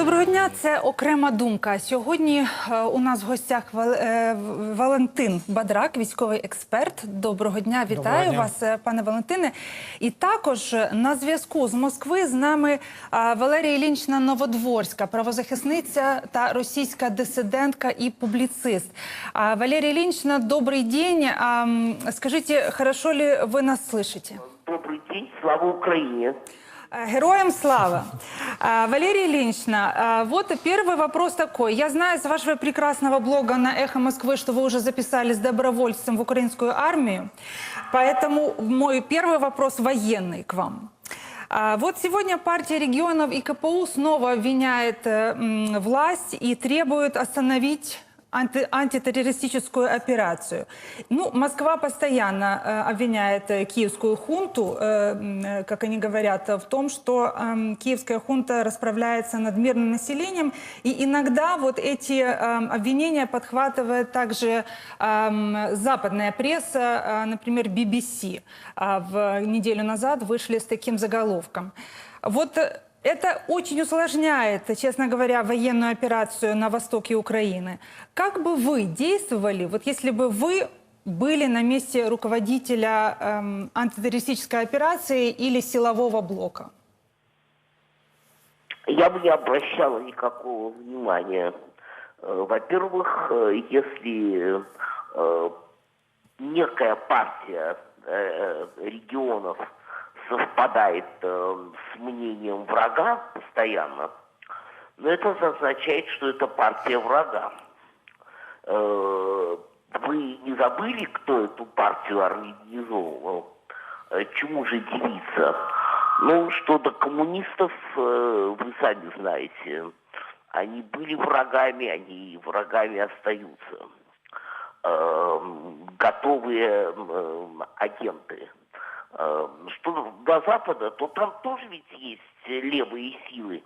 Доброго дня, це окрема думка. Сьогодні е, у нас в гостях Вал- е, В- Валентин Бадрак, військовий експерт. Доброго дня, вітаю дня. вас, е, пане Валентине. І також е, на зв'язку з Москви з нами е, Валерія Ілінчна Новодворська, правозахисниця та російська дисидентка і публіцист. А, Валерія Ілінчна, добрий день. А, м, Скажите, хорошо ли вы нас слышите? Добрый день, слава Украине. Э, Героям слава! А, Валерия Ильинична, а, вот первый вопрос такой. Я знаю с вашего прекрасного блога на «Эхо Москвы», что вы уже записались добровольцем в украинскую армию. Поэтому мой первый вопрос военный к вам. А, Вот сегодня партия регионов и КПУ снова обвиняет э, м, власть и требует остановить анти- антитеррористическую операцию. Ну, Москва постоянно э, обвиняет э, киевскую хунту, э, м, э, как они говорят, в том, что эм, киевская хунта расправляется над мирным населением. И иногда вот эти эм, обвинения подхватывает также эм, западная пресса, э, например, BBC. А в неделю назад вышли с таким заголовком. Вот э, это очень усложняет, честно говоря, военную операцию на востоке Украины. Как бы вы действовали, вот если бы вы были на месте руководителя эм, антитеррористической операции или силового блока? Я бы не обращала никакого внимания. Э, Во-первых, э, если э, некая партия регионов совпадает э, с мнением врага постоянно, но это означает, что это партия врага. Э, Вы не забыли, кто эту партию организовывал? Э, Чему же делиться? Ну, что до коммунистов, э, вы сами знаете, они были врагами, они врагами остаются. Эм, Готовые эм, агенты. Эм, Что до Запада, то там тоже ведь есть левые силы.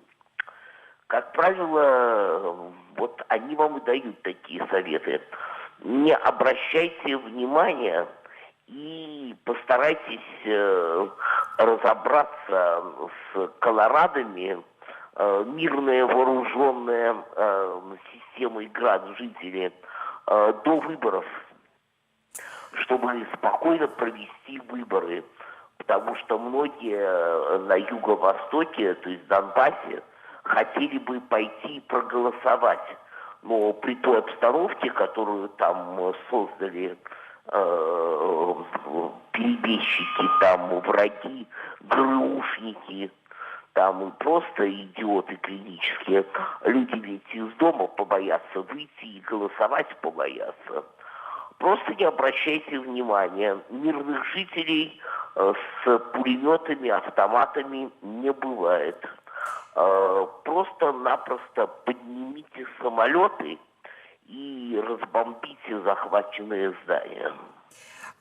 Как правило, вот они вам и дают такие советы. Не обращайте внимания и постарайтесь э, разобраться с колорадами, э, мирная вооруженная э, система играть жители до выборов чтобы спокойно провести выборы. Потому что многие э, на юго-востоке, то есть Донбассе, хотели бы пойти проголосовать. Но при той обстановке, которую там э, создали э, перебежчики, там враги, ГРУшники, там и просто идиоты клинические, люди ведь из дома побоятся выйти и голосовать побоятся. Просто не обращайте внимания. Мирных жителей э, с пулеметами, автоматами не бывает. Э, Просто-напросто поднимите самолеты и разбомбите захваченные здания.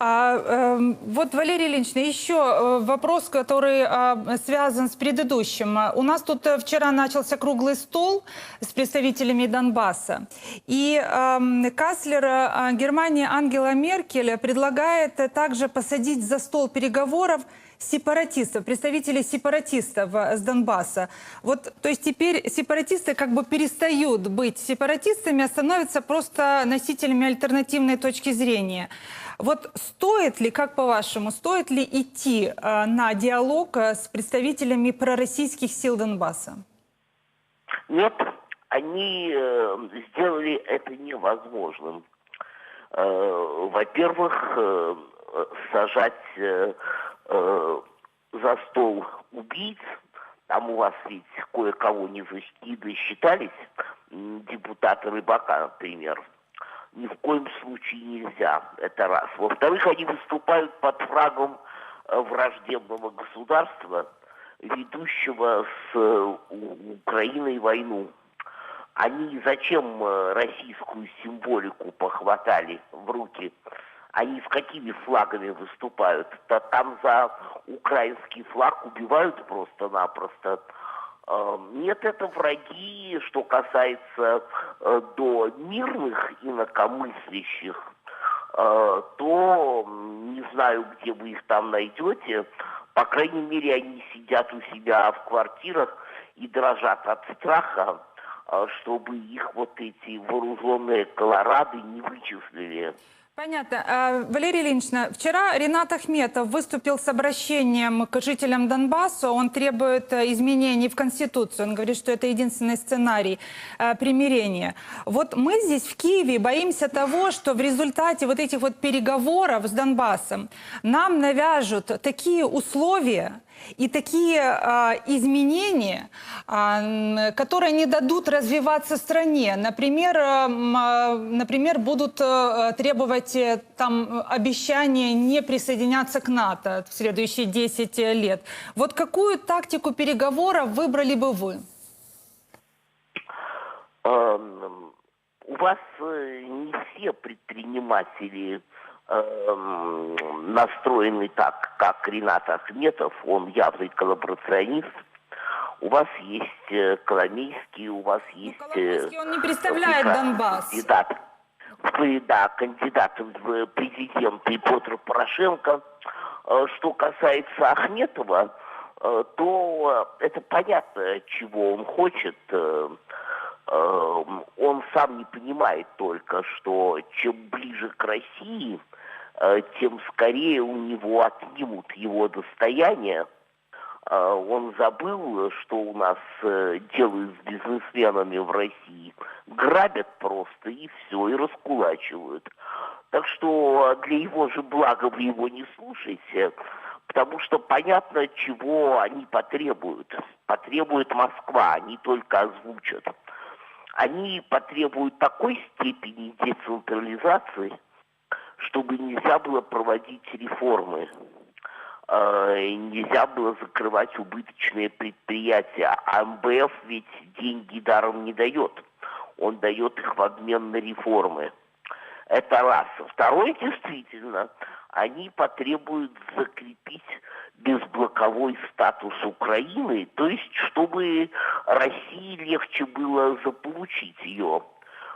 А, эм, вот, Валерий Ильич, еще э, вопрос, который а, связан с предыдущим. У нас тут э, вчера начался круглый стол с представителями Донбасса. И эм, канцлер э, Германии Ангела Меркель предлагает э, также посадить за стол переговоров сепаратистов, представителей сепаратистов э, с Донбасса. Вот, то есть теперь сепаратисты как бы перестают быть сепаратистами, а становятся просто носителями альтернативной точки зрения. Вот стоит ли, как по-вашему, стоит ли идти э, на диалог э, с представителями пророссийских сил Донбасса? Нет, они э, сделали это невозможным. Во-первых, сажать за стол убийц, там у вас ведь кое-кого не, досчитались, м, депутата Рыбака, например, ни в коем случае нельзя, это раз. Во-вторых, они выступают под флагом э, враждебного государства, ведущего с э, Украиной войну. Они зачем э, российскую символику похватали в руки? Они с какими флагами выступают? Там за украинский флаг убивают просто-напросто. Э, Нет, это враги, что касается э, до мирных инакомыслящих, э, то не знаю, где вы их там найдете. По крайней мере, они сидят у себя в квартирах и дрожат от страха, э, чтобы их вот эти вооруженные колорады не вычислили. Понятно. А, Валерий Ильинична, вчера Ренат Ахметов выступил с обращением к жителям Донбасса. Он требует э, изменений в Конституцию. Он говорит, что это единственный сценарий э, примирения. Вот мы здесь, в Киеве, боимся того, что в результате вот этих вот переговоров с Донбассом нам навяжут такие условия, и такие а, изменения, а, которые не дадут развиваться стране. Например, а, а, например будут а, требовать э, там обещания не присоединяться к НАТО в следующие 10 лет. Вот какую тактику переговоров выбрали бы вы? Эм, У вас э, не все предприниматели настроены так, как Ренат Ахметов, он явный коллаборационист. У вас есть э, Коломейский, у вас есть... э, Коломойский, он не представляет Донбасс. Кандидат. Да, кандидат в президенты Петр Порошенко. Э, Что касается Ахметова, то это понятно, чего он хочет. Э, э, Он сам не понимает только, что чем ближе к России, э, тем скорее у него отнимут его достояние. А, Он забыл, что у нас э, делают с бизнесменами в России. Грабят просто и все, и раскулачивают. Так что для его же блага вы его не слушайте, потому что понятно, чего они потребуют. Потребует Москва, они только озвучат. Они потребуют такой степени децентрализации, чтобы нельзя было проводить реформы э, нельзя было закрывать убыточные предприятия. А МБФ ведь деньги даром не дает. Он дает их в обмен на реформы. Это раз. Второе, действительно, они потребуют закрепить безблоковой статус Украины, то есть чтобы России легче было заполучить ее,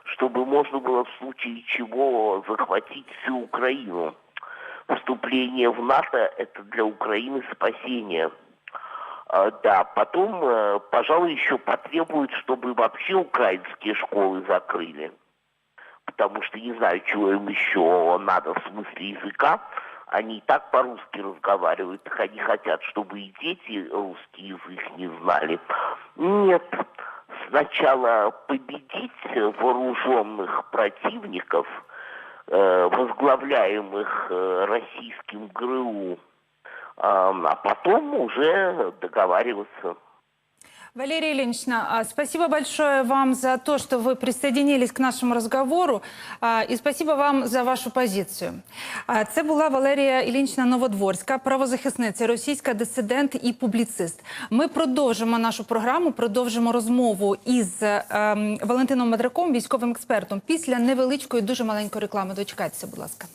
чтобы можно было в случае чего захватить всю Украину вступление в НАТО – это для Украины спасение. А, Да, потом, э, пожалуй, еще потребуют, чтобы вообще украинские школы закрыли. Потому что не знаю, чего им еще надо в смысле языка. Они и так по-русски разговаривают, так они хотят, чтобы и дети русский язык не знали. Нет, сначала победить вооруженных противников – э, возглавляемых э, российским ГРУ, а а потом уже договариваться. Валерия Ильинична, спасибо большое вам за то, что вы присоединились к нашому разговору, і спасибо вам за вашу позицію. Це була Валерія Ілінічна Новодворська, правозахисниця, російська дисидент і публіцист. Ми продовжимо нашу програму, продовжимо розмову із ем, Валентином Мадраком, військовим експертом, після невеличкої, дуже маленької реклами. Дочекайтеся, будь ласка.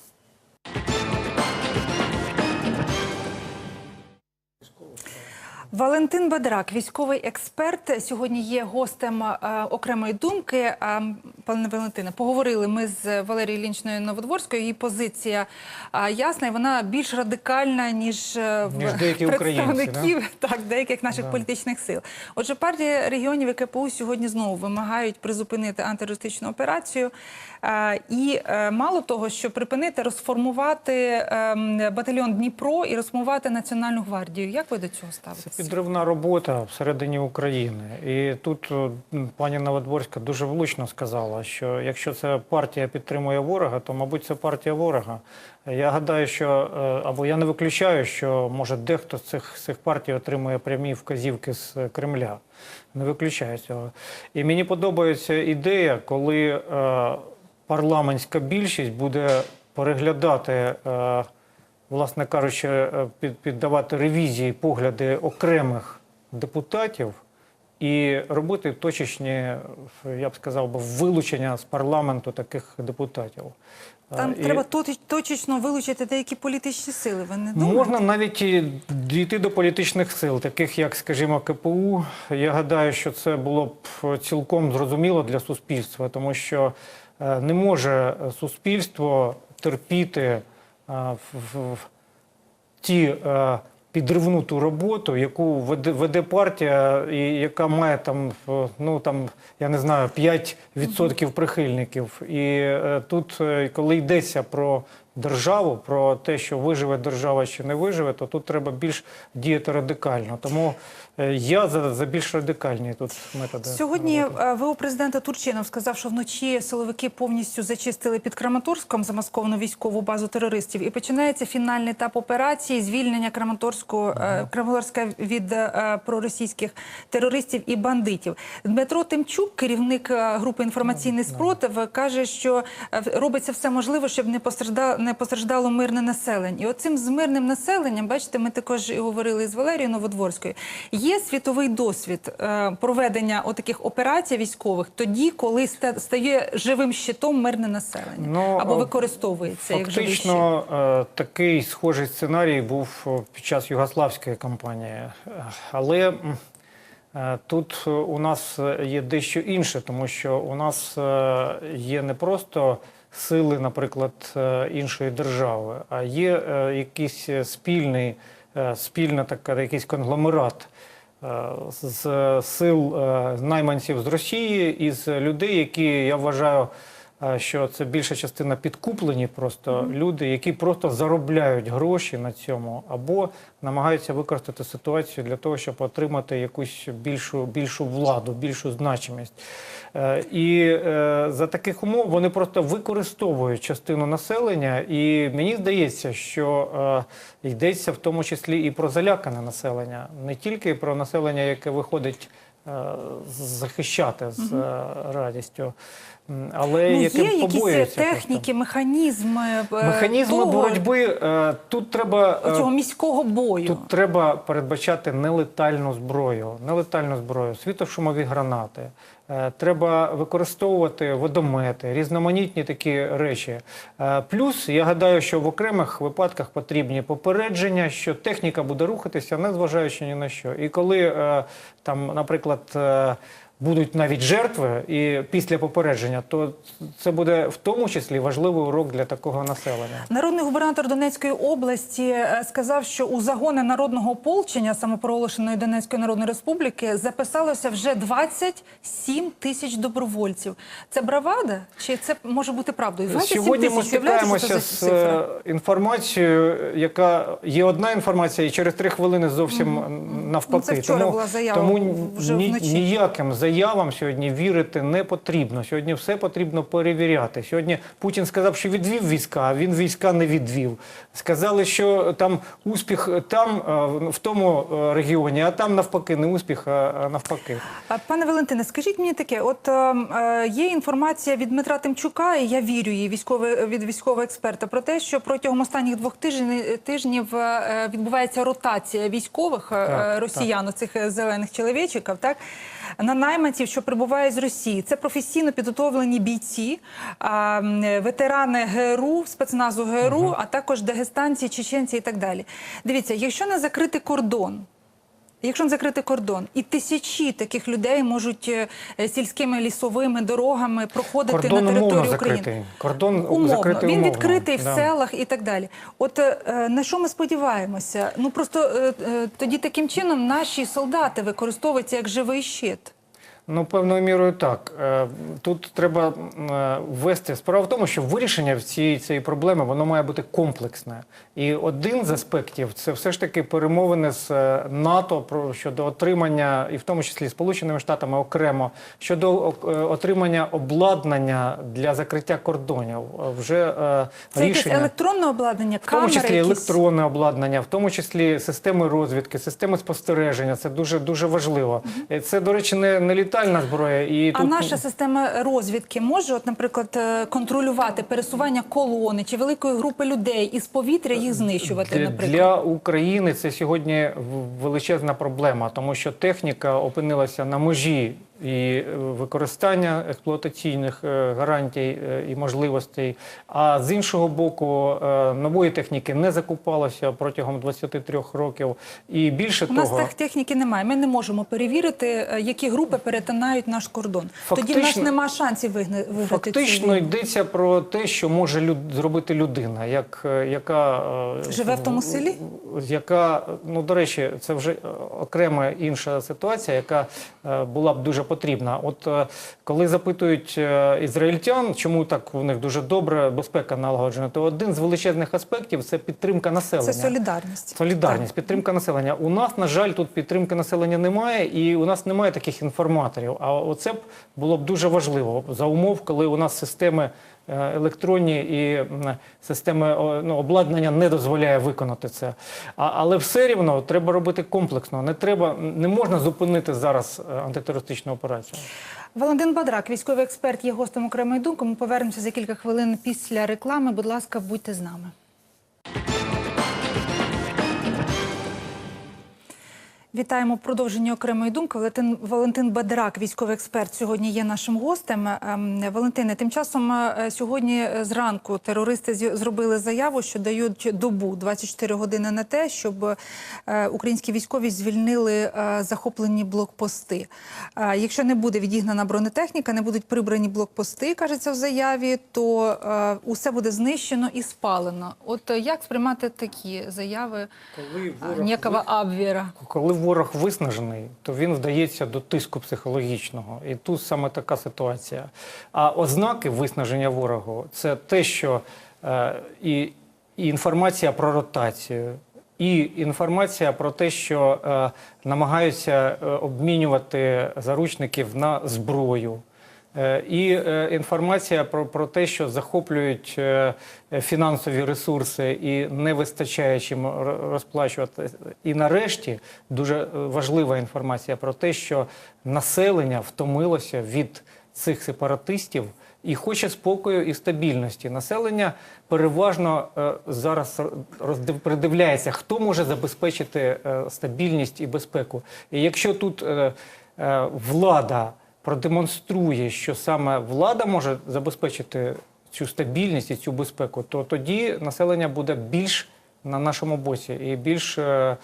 Валентин Бадрак, військовий експерт, сьогодні є гостем е, окремої думки. Е, пане Валентине, поговорили ми з Валерією Лінчною Новодворською. Її позиція е, ясна, і вона більш радикальна ніж, е, Ніж деякі представників так деяких наших політичних сил. Отже, партія регіонів і КПУ сьогодні знову вимагають призупинити антитерористичну операцію. Е, І е, мало того, що припинити розформувати ем, батальйон Дніпро і розформувати Національну гвардію. Як ви до цього ставитеся? Це підривна робота всередині України. І тут пані Новодворська дуже влучно сказала, що якщо ця партія підтримує ворога, то, мабуть, це партія ворога. Я гадаю, що е, або я не виключаю, що може дехто з цих, цих партій отримує прямі вказівки з е, Кремля. Не виключаю цього. І мені подобається ідея, коли е, парламентська більшість буде переглядати. Е, власне кажучи, е, під, піддавати ревізії погляди окремих депутатів і робити точечні, я б сказав, би, вилучення з парламенту таких депутатів. Там Е, і треба точ- точечно вилучити деякі політичні сили. Ви не думаєте? Можна навіть і дійти до політичних сил, таких як, скажімо, КПУ. Я гадаю, що це було б цілком зрозуміло для суспільства, тому що е, не може суспільство терпіти в- в- ті е, підривну ту роботу, яку веде, веде партія, і яка має там, ну там, я не знаю, 5% прихильників. І е, тут, е, коли йдеться про державу, про те, що виживе держава чи не виживе, то тут треба більш діяти радикально. Тому е, я за, за більш радикальні тут методи. Сьогодні е, ВО президента Турчинов сказав, що вночі силовики повністю зачистили під Краматорськом замасковану військову базу терористів, і починається фінальний етап операції звільнення Краматорського е, Краматорська від проросійських терористів і бандитів. Дмитро Тимчук, керівник групи інформаційний спротив, е, каже, що робиться все можливе, щоб не постраждало, не постраждало мирне населення. І оцим з мирним населенням, бачите, ми також і говорили з Валерією Новодворською. Є світовий досвід е, проведення отаких операцій військових тоді, коли стає живим щитом мирне населення Ну, або використовується як живий щит. Фактично е, такий схожий сценарій був е, під час югославської кампанії. Але тут у нас є дещо інше, тому що у нас є не просто сили, наприклад, е, іншої держави, а є е, якийсь е, спільний, спільна така, якийсь конгломерат. З сил найманців з Росії і з людей, які я вважаю, що це більша частина підкуплені просто люди, які просто заробляють гроші на цьому, або намагаються використати ситуацію для того, щоб отримати якусь більшу, більшу владу, більшу значимість. Е, І е, за таких умов вони просто використовують частину населення, і мені здається, що е, йдеться в тому числі і про залякане населення, не тільки про населення, яке виходить захищати з е, радістю, але Ну, яким є якісь побоюється просто. техніки, механізми, е, Механізми того, боротьби е, тут треба е, цього міського бою. Тут треба передбачати нелетальну зброю, нелетальну зброю, світошумові гранати. Е, Треба використовувати водомети, різноманітні такі речі. Е, Плюс я гадаю, що в окремих випадках потрібні попередження, що техніка буде рухатися, не зважаючи ні на що. І коли е, там, наприклад, будуть навіть жертви, і після попередження, то це буде в тому числі важливий урок для такого населення. Народний губернатор Донецької області е, сказав, що у загони народного ополчення самопроголошеної Донецької Народної Республіки записалося вже 27 тисяч добровольців. Це бравада? Чи це може бути правдою? 27 Сьогодні ми стикаємося з е, інформацією, яка є одна інформація, і через три хвилини зовсім навпаки. Ну, це вчора тому була заява тому вже ні- вночі. ніяким заявам сьогодні вірити не потрібно. Сьогодні все потрібно перевіряти. Сьогодні Путін сказав, що відвів війська, а він війська не відвів. Сказали, що там успіх там е, в тому е, регіоні, а там навпаки не успіх, а навпаки. Пане Валентине, скажіть мені таке: от е, е, є інформація від Дмитра Тимчука, і я вірю їй військовий від військового експерта про те, що протягом останніх двох тижнів, тижнів е, відбувається ротація військових Так, росіян, цих зелених чоловічиків, так на найманців, що прибувають з Росії. Це професійно підготовлені бійці, ветерани ГРУ, спецназу ГРУ, а також дагестанці, чеченці і так далі. Дивіться, якщо не закрити кордон. Якщо не закрити кордон, і тисячі таких людей можуть е, сільськими лісовими дорогами проходити Кордон на територію закритий. Кордон Умовно. закритий Він умовно. відкритий в селах і так далі. От е, на що ми сподіваємося? Ну просто е, тоді таким чином наші солдати використовуються як живий щит. Ну, певною мірою так. Е, Тут треба е, ввести. Справа в тому, що вирішення цієї цієї проблеми воно має бути комплексне. І один з аспектів це все ж таки перемовини з е, НАТО про щодо отримання, і в тому числі Сполученими Штатами окремо щодо отримання обладнання для закриття кордонів. Вже Це якесь рішення. електронне обладнання, В тому числі якісь? електронне обладнання, в тому числі системи розвідки, системи спостереження. Це дуже дуже важливо. Це, до речі, не, не літальна зброя. І А тут наша система розвідки може, от, наприклад, е, контролювати пересування колони чи великої групи людей із повітря їх знищувати, для, наприклад. для України це сьогодні величезна проблема, тому що техніка опинилася на межі і е, використання експлуатаційних е, гарантій е, і можливостей. А з іншого боку, нової техніки не закупалося протягом 23 років. І більше У нас того, так техніки немає. Ми не можемо перевірити, які групи перетинають наш кордон. Тоді в нас Фактично- немає шансів виграти. цю Фактично йдеться про те, що може люд, зробити людина, як, яка Живе в тому селі? яка ну до речі, це вже окрема інша ситуація, яка була б дуже потрібна. От е, коли запитують е, ізраїльтян, чому так у них дуже добре безпека налагоджена, то один з величезних аспектів це підтримка населення. Це солідарність. Солідарність, підтримка населення. У нас, на жаль, тут підтримки населення немає, і у нас немає таких інформаторів. А оце б було б дуже важливо за умов, коли у нас системи електронні і системи ну, обладнання не дозволяє виконати це. А, але все рівно треба робити комплексно. Не треба, не можна зупинити зараз е, антитерористичну операцію. Валентин Бадрак, військовий експерт, є гостем окремої думки. Ми повернемося за кілька хвилин після реклами. Будь ласка, будьте з нами. Вітаємо в продовженні окремої думки. Валентин, Валентин Бадрак, військовий експерт, сьогодні є нашим гостем. Ем, Валентине, тим часом е, сьогодні зранку терористи зробили заяву, що дають добу 24 години на те, щоб е, українські військові звільнили е, захоплені блокпости. Якщо не буде відігнана бронетехніка, не будуть прибрані блокпости, кажеться в заяві, то усе буде знищено і спалено. От як сприймати такі заяви Коли некого Абвера? Коли ворог виснажений, то він вдається до тиску психологічного. І тут саме така ситуація. А ознаки виснаження ворогу це те, що е, і, і інформація про ротацію, і інформація про те, що е, намагаються е, обмінювати заручників на зброю. Е, І е, інформація про, про те, що захоплюють е, фінансові ресурси і не вистачає чим розплачувати. І нарешті дуже важлива інформація про те, що населення втомилося від цих сепаратистів і хоче спокою і стабільності. Населення переважно зараз придивляється, хто може забезпечити стабільність і безпеку. І якщо тут влада продемонструє, що саме влада може забезпечити цю стабільність і цю безпеку, то тоді населення буде більш на нашому боці і більш е,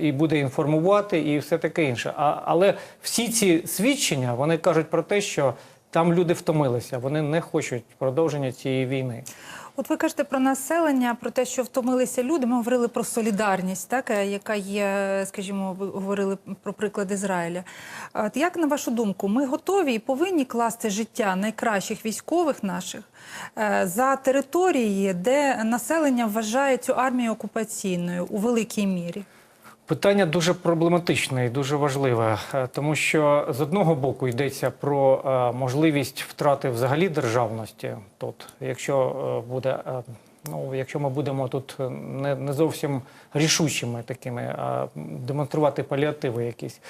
і буде інформувати, і все таке інше. А, але всі ці свідчення вони кажуть про те, що там люди втомилися, вони не хочуть продовження цієї війни. От ви кажете про населення, про те, що втомилися люди. Ми говорили про солідарність, так е, яка є, скажімо, ви говорили про приклад Ізраїля. От як на вашу думку, ми готові і повинні класти життя найкращих військових наших е, за території, де населення вважає цю армію окупаційною у великій мірі? Питання дуже проблематичне і дуже важливе, е, тому що з одного боку йдеться про е, можливість втрати взагалі державності. Тут, якщо е, буде, ну якщо ми будемо тут не, не зовсім рішучими такими, а демонструвати паліативи якісь.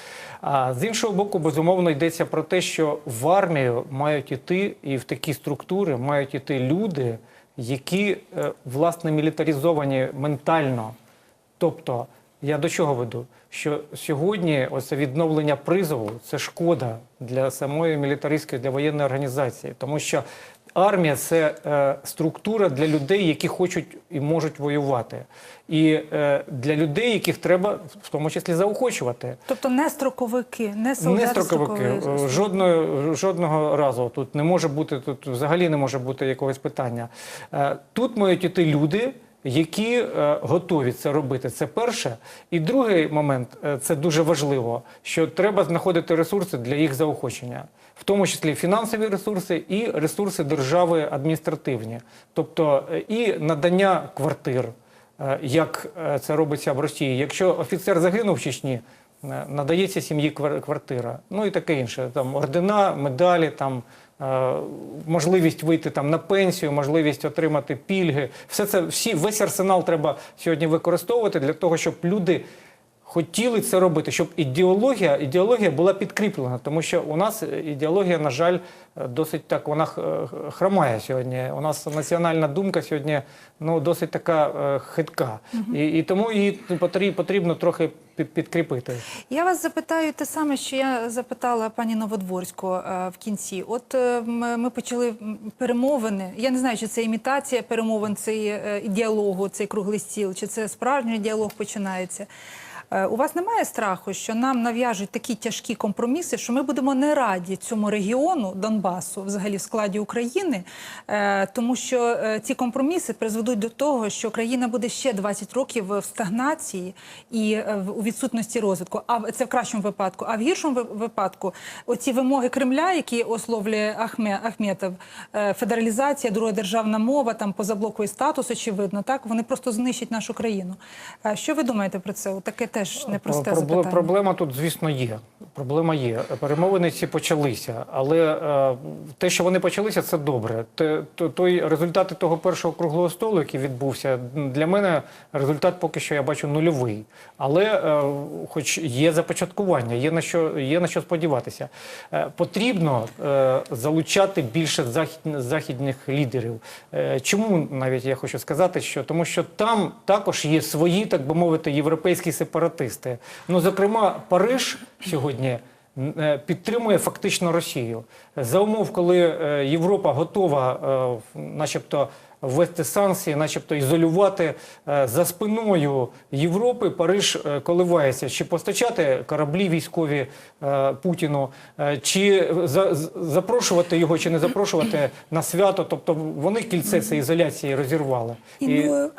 А з іншого боку, безумовно, йдеться про те, що в армію мають іти і в такі структури мають іти люди, які власне мілітаризовані ментально. Тобто, я до чого веду? Що сьогодні оце відновлення призову це шкода для самої мілітаристської, для воєнної організації, тому що армія це е, структура для людей, які хочуть і можуть воювати, і е, для людей, яких треба в тому числі заохочувати. Тобто не строковики, не Не солдати строковики. строкової Е, жодного разу тут не може бути, тут взагалі не може бути якогось питання. Е, Тут мають іти люди, які е, готові це робити. Це перше. І другий момент е, це дуже важливо, що треба знаходити ресурси для їх заохочення, в тому числі фінансові ресурси і ресурси держави адміністративні, тобто е, і надання квартир. Як це робиться в Росії? Якщо офіцер загинув в Чечні, надається сім'ї квар- квартира, ну і таке інше. Там ордена, медалі, там можливість вийти там на пенсію, можливість отримати пільги. Все це всі весь арсенал треба сьогодні використовувати для того, щоб люди хотіли це робити, щоб ідеологія, ідеологія була підкріплена, тому що у нас ідеологія, на жаль, досить так вона хромає сьогодні. У нас національна думка сьогодні ну, досить така е, хитка. І, і тому її потрібно, потрібно трохи підкріпити. Я вас запитаю те саме, що я запитала пані Новодворську е, в кінці. От е, ми почали перемовини. Я не знаю, чи це імітація перемовин, цей е, діалогу, цей круглий стіл, чи це справжній діалог починається. Е, У вас немає страху, що нам нав'яжуть такі тяжкі компроміси, що ми будемо не раді цьому регіону Донбасу, взагалі в складі України, е, тому що е, ці компроміси призведуть до того, що країна буде ще 20 років в стагнації і у відсутності розвитку. А це в кращому випадку. А в гіршому випадку оці вимоги Кремля, які ословлює Ахме, Ахметов, федералізація, друга державна мова, там позаблоковий статус, очевидно, так вони просто знищать нашу країну. Що ви думаєте про це? Таке теж непросте Пробле- запитання. Проблема тут, звісно, є. Проблема є. Перемовини ці почалися, але е, те, що вони почалися, це добре. Те, то, той результати того першого круглого столу, який відбувся, для мене результат поки що я бачу нульовий. Але, е, хоч є започаткування, є на що є на що сподіватися. Е, потрібно е, залучати більше захід, західних лідерів. Е, чому навіть я хочу сказати, що тому що там також є свої, так би мовити, європейські сепаратисти. Ну, зокрема, Париж сьогодні. е, Підтримує фактично Росію за умов, коли е, Європа готова, е, начебто, ввести санкції, начебто ізолювати е, за спиною Європи. Париж е, коливається, чи постачати кораблі військові е, Путіну, чи запрошувати його, чи не запрошувати на свято. Тобто вони кільце цієї ізоляції розірвали. І, ну,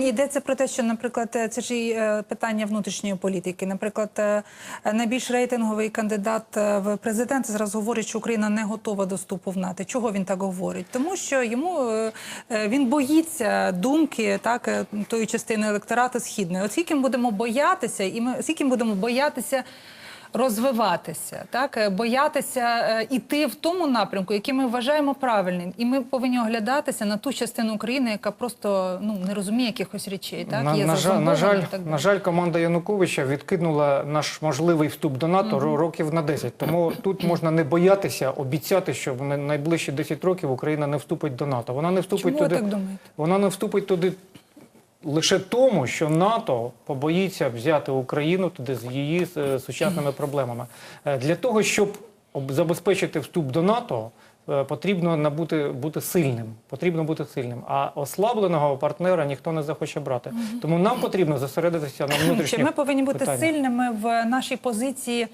йдеться про те, що, наприклад, це ж і питання внутрішньої політики. Наприклад, найбільш рейтинговий кандидат в президенти зараз говорить, що Україна не готова до вступу в НАТО. Чого він так говорить? Тому що йому він боїться думки так е, тої частини електорату східної. От скільки ми будемо боятися, і ми скільки ми будемо боятися. Розвиватися, так е, боятися е, іти в тому напрямку, який ми вважаємо правильним, і ми повинні оглядатися на ту частину України, яка просто ну не розуміє якихось речей. Так на, є на, жаль, на, жаль, так на жаль, команда Януковича відкинула наш можливий вступ до НАТО ро- років на 10. Тому тут можна не боятися обіцяти, що в найближчі 10 років Україна не вступить до НАТО. Вона не вступить Чому ви туди. так думаєте? Вона не вступить туди лише тому, що НАТО побоїться взяти Україну туди з її е, сучасними проблемами. Е, Для того, щоб об- забезпечити вступ до НАТО, е, потрібно набути бути сильним. Потрібно бути сильним. А ослабленого партнера ніхто не захоче брати. Тому нам потрібно зосередитися на Чи внутрішніх ми повинні бути питаннях. сильними в нашій позиції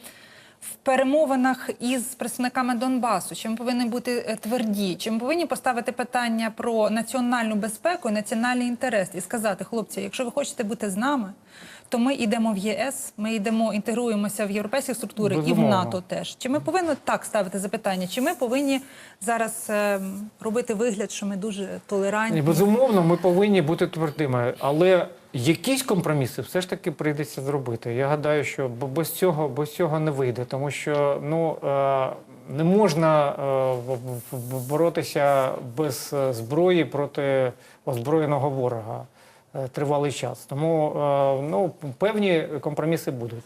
в перемовинах із представниками Донбасу? Чи ми повинні бути е, тверді? Чи ми повинні поставити питання про національну безпеку і національний інтерес і сказати, хлопці, якщо ви хочете бути з нами, то ми йдемо в ЄС, ми йдемо, інтегруємося в європейські структури і в НАТО теж. Чи ми повинні так ставити запитання? Чи ми повинні зараз ем, робити вигляд, що ми дуже толерантні? Безумовно, ми повинні бути твердими, але якісь компроміси все ж таки прийдеться зробити. Я гадаю, що без цього, без цього не вийде, тому що ну, е, не можна е, боротися без е, зброї проти озброєного ворога тривалий час. Тому ну, певні компроміси будуть.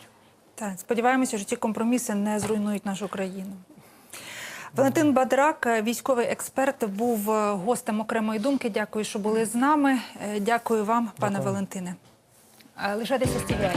Так, сподіваємося, що ці компроміси не зруйнують нашу країну. Валентин Бадрак, військовий експерт, був е, гостем окремої думки. Дякую, що були з нами. Е, Дякую вам, пане Дякую. Валентине. Е, Лишайтеся з.